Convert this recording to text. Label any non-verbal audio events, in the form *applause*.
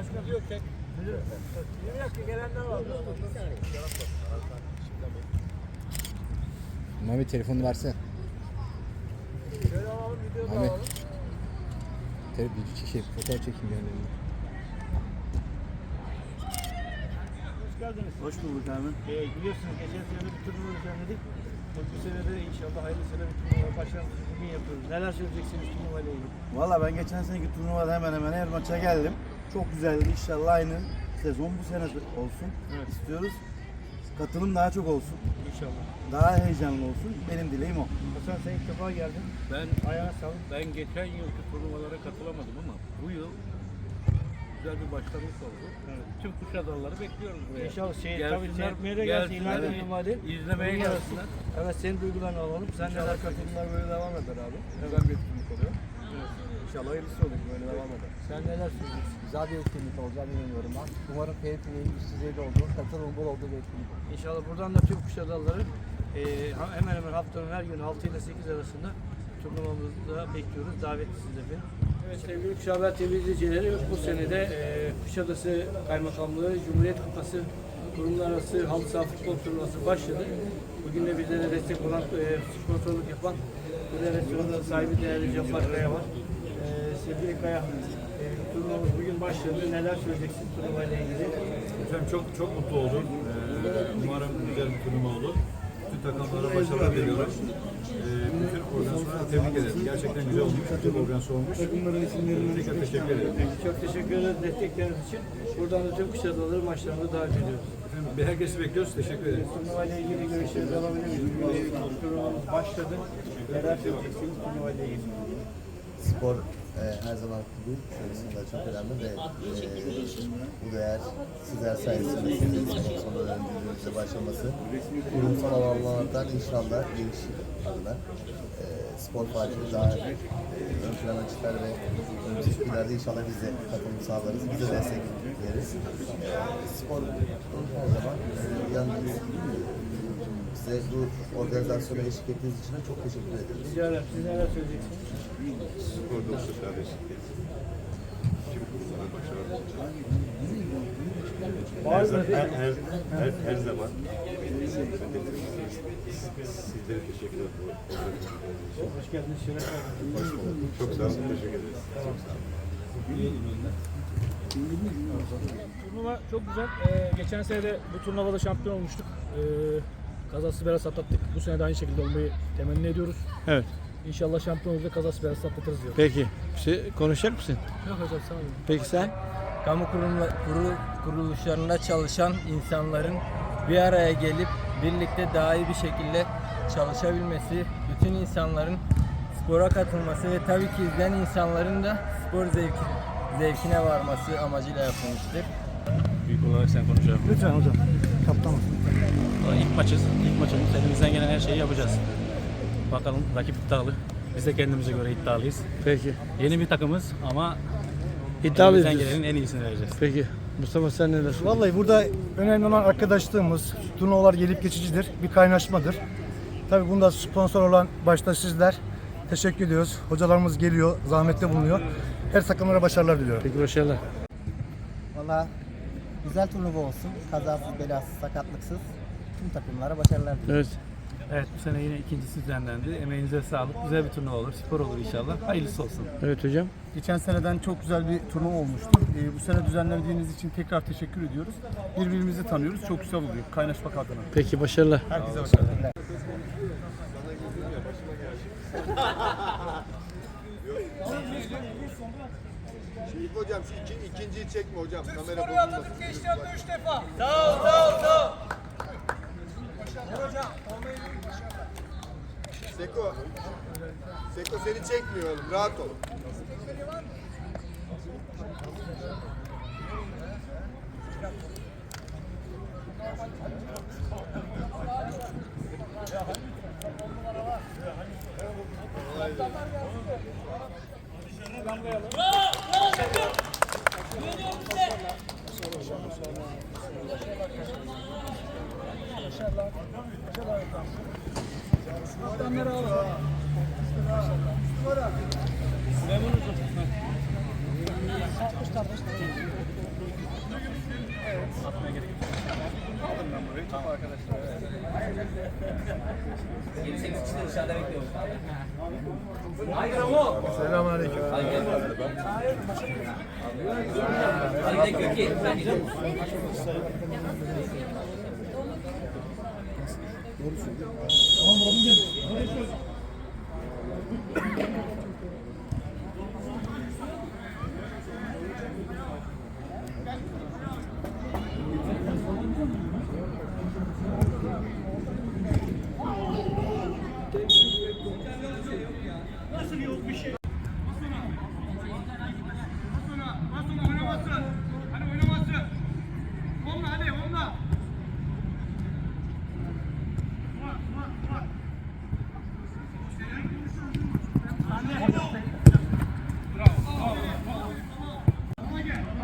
Başkası yok tek. Bir dakika gelenler var. Mami telefonu versen. Şöyle alalım video da Mami. alalım. Telefon şey, fotoğraf çekeyim yani. Hoş geldiniz. Hoş bulduk abi. Ee, biliyorsunuz geçen sene bir turnuva düzenledik. Bu sene de inşallah hayırlısıyla bir turnuva başarımızı bugün yapıyoruz. Neler söyleyeceksiniz turnuva ile ilgili? Valla ben geçen seneki turnuvada hemen hemen her maça geldim. Çok güzeldi. İnşallah aynı sezon bu sene olsun Evet. istiyoruz. Katılım daha çok olsun. İnşallah. Daha heyecanlı olsun. Benim dileğim o. Hasan sen ilk defa geldin. Ben Ayağına sağlık. ben geçen yılki turnuvalara katılamadım ama bu yıl güzel bir başlangıç oldu. Evet. Tüm kuş adaları bekliyoruz buraya. İnşallah şey, Gelsinler, tabii seyretmeye de gelsin. gelsinler, İleride evet. numari. İzlemeye gelsinler. Evet senin duygularını alalım. Sen neler katılımlar böyle devam eder abi. Güzel bir etkinlik oluyor. İnşallah hayırlısı olur böyle devam eder. Sen neler söyleyeceksin? Güzel bir etkinlik olacağını inanıyorum ben. Umarım keyifli, üst düzeyde olduğu, katılım bol olduğu bir etkinlik olur. İnşallah buradan da tüm Kuşadalıları e, hemen hemen haftanın her günü 6 ile 8 arasında turnuvamızda bekliyoruz. Davetlisiz efendim. Evet sevgili Kuşhaber TV izleyicileri bu sene de e, Kuşadası Kaymakamlığı Cumhuriyet Kupası kurumlar arası halı saha futbol turnuvası başladı. Bugün de bizlere destek olan, e, sponsorluk yapan bir de restoranın sahibi değerli Cappar Kaya var. E, sevgili Kaya, e, turnuvamız bugün başladı. Neler söyleyeceksin turnuvayla ilgili? Efendim çok çok mutlu oldum. Ee, umarım güzel bir turnuva olur. Bütün takımlara başarılar diliyorum. Ee, bütün organizasyonlara tebrik ederim. Gerçekten güzel olmuş. Bütün organizasyon olmuş. Tekrar teşekkür ederim. Çok teşekkür ederiz destekleriniz için. Buradan da tüm Kuşadalıları maçlarına davet ediyoruz. Efendim, bir herkesi bekliyoruz. Teşekkür ederim. Turnuvayla ilgili görüşlerinizi alabilir miyiz? Bugün turnuvamız başladı. Neler söyleyeceksiniz turnuvayla ilgili? Spor e, her zaman gibi şurasında çok önemli ve e, bu değer sizler sayesinde sizin sponsorlar öncülüğünüzde başlaması kurumsal alanlardan inşallah gelişir adına e, spor faaliyeti daha e, ön plana çıkar ve önümüzdeki günlerde inşallah biz de katılım sağlarız, biz de destek veririz. E, spor her zaman e, yanındayız. Size bu organizasyona eşlik ettiğiniz için de çok teşekkür ederim. Rica ederim. Siz neler söyleyeceksiniz? Spor dostu kardeşlik. Tüm kurumlara başarılar Var mı? her, her, her, her zaman sizlere teşekkür ederim. Hoş geldiniz. Şeref verdiniz. Çok sağ olun. Teşekkür ederiz. Çok sağ olun. Turnuva çok güzel. Ee, geçen sene de bu turnuvada şampiyon olmuştuk. Ee, kazasız belasız atlattık. Bu sene de aynı şekilde olmayı temenni ediyoruz. Evet. İnşallah şampiyon oluruz da kazasız belasız atlatırız diyor. Peki. Bir şey konuşacak mısın? Yok hocam sağ olun. Peki sen? kamu kurumla, kuru, kuruluşlarında çalışan insanların bir araya gelip birlikte daha iyi bir şekilde çalışabilmesi, bütün insanların spora katılması ve tabii ki izleyen insanların da spor zevki, zevkine varması amacıyla yapılmıştır. Büyük olarak sen konuşalım. Lütfen hocam. Kaptan İlk maçız. İlk maçımız. Elimizden gelen her şeyi yapacağız. Bakalım rakip iddialı. Biz de kendimize göre iddialıyız. Peki. Yeni bir takımız ama İddialı elimizden gelenin en iyisini vereceğiz. Peki. Mustafa sen neler söylüyorsun? Vallahi burada önemli olan arkadaşlığımız, turnuvalar gelip geçicidir, bir kaynaşmadır. Tabii bunda sponsor olan başta sizler. Teşekkür ediyoruz. Hocalarımız geliyor, zahmette bulunuyor. Her takımlara başarılar diliyorum. Peki başarılar. Valla güzel turnuva olsun. Kazasız, belasız, sakatlıksız. Tüm takımlara başarılar diliyorum. Evet. Evet bu sene yine ikincisi düzenlendi. Emeğinize sağlık. Güzel bir turnuva olur. Spor olur inşallah. Hayırlısı olsun. Evet hocam. Geçen seneden çok güzel bir turnuva olmuştu. Ee, bu sene düzenlediğiniz için tekrar teşekkür ediyoruz. Birbirimizi tanıyoruz. Çok güzel oluyor. Kaynaşmak adına. Peki başarılar. Herkese başarılar. *laughs* Şevik hocam şu iki, ikinciyi çekme hocam. Türk Kamera sporu atladık geçti hatta üç defa. Sağ ol sağ ol sağ ol. Vur hocam. Seko. Seko seni çekmiyor oğlum. Rahat ol. Bravo! Maşallah. Maşallah. Adamları al. Maşallah. Memnun musun? Satmış satmış. Evet. Satmaya gerek yok. Aldım ben burayı. Tamam arkadaşlar. Yeni sekiz kişi de dışarıda bekliyor. Hayır Ramo. Selam aleyküm. Hayır. Hayır. Hayır. Hayır. Hayır. Doğru söylüyor. Tamam Rabbim gel.